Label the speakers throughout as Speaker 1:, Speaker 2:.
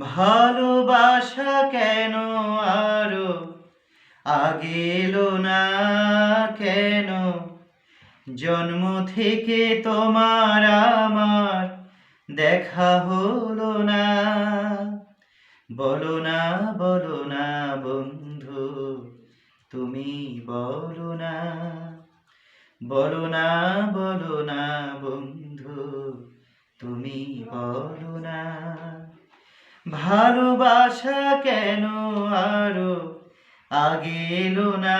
Speaker 1: ভালোবাসা কেন আরও আগে এলো না কেন? জন্ম থেকে তোমার আমার দেখা হলো না। বলো না বলো না বন্ধু, তুমি বলো না। বলো না বলো না বন্ধু, তুমি বলো না। ভালোবাসা কেন আরও আগে এলো না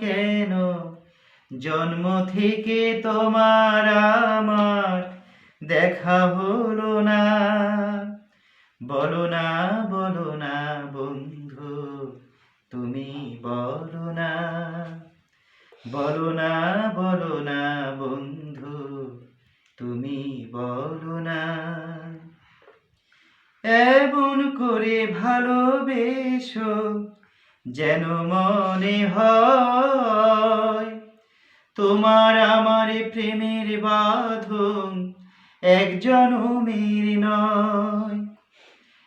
Speaker 1: কেন? জন্ম থেকে তোমার আমার দেখা হলো না। বলো না বলো না বন্ধু, তুমি বলো না। বলো না, বলো ভালোবেসো যেন মনে হয়। তোমার আমার প্রেমের বাঁধন একজন জনমের নয়।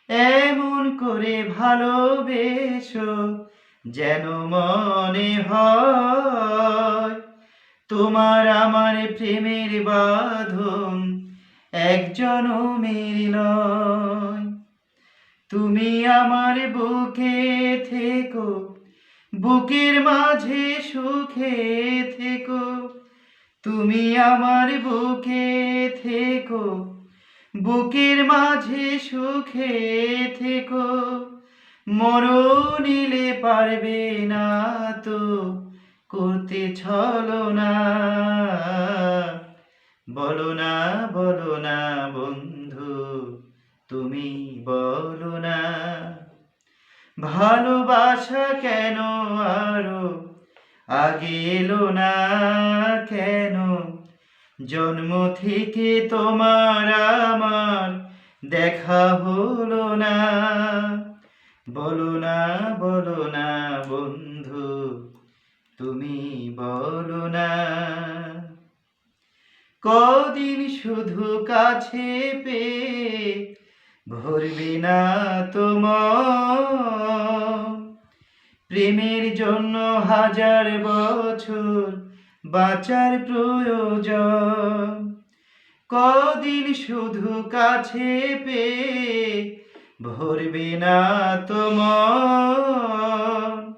Speaker 1: এমন করে ভালোবেসো যেন মনে হয়। তোমার আমার প্রেমের বাঁধন একজন জনমের নয়। তুমি আমার বুকে থেকো, বুকের মাঝে সুখে থেকো। তুমি আমার বুকে থেকো, বুকের মাঝে সুখে থেকো। মরণিলে পারবে না তো, করতে ছলো না। বলো না বলো না বন্ধু। তুমি বলো না, ভালোবাসা কেন আরও আগে এলো না কেন? জন্ম থেকে তোমার আমার দেখা হলো না। বলো না বলো না বন্ধু, তুমি বলো না। কদিন শুধু কাছে পেয়ে ভরবে না তোমার। প্রেমের জন্য হাজার বছর বাঁচার প্রয়োজন। কদিন শুধু কাছে পেয়ে ভরবে না তোমার।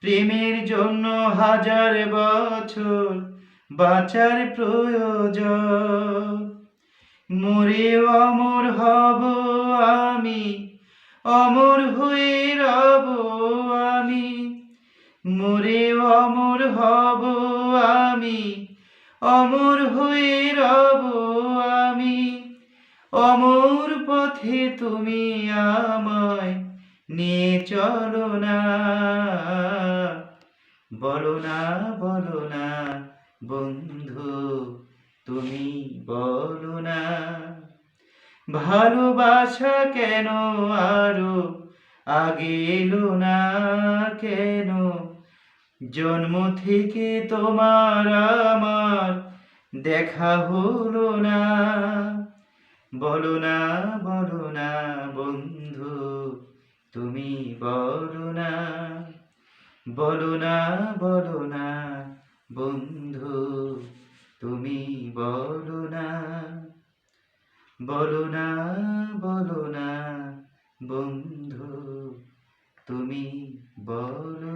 Speaker 1: প্রেমের জন্য হাজার বছর বাঁচার প্রয়োজন। মরে অমর হব আমি, অমর হয়ে রব আমি। মরে অমর হব আমি, অমর হয়ে রব আমি। অমর পথে তুমি আমায় নিয়ে চলো না। বলো না বলো না, বন্ধু তুমি বলো না, ভালোবাসা কেন আরও আগে এলো না কেন? জন্ম থেকে তোমার আমার দেখা হলো না। বলো না বলো না বন্ধু, তুমি বলো না। বলো না বলো না বন্ধু বলো না বলো না বলো না বন্ধু তুমি বলো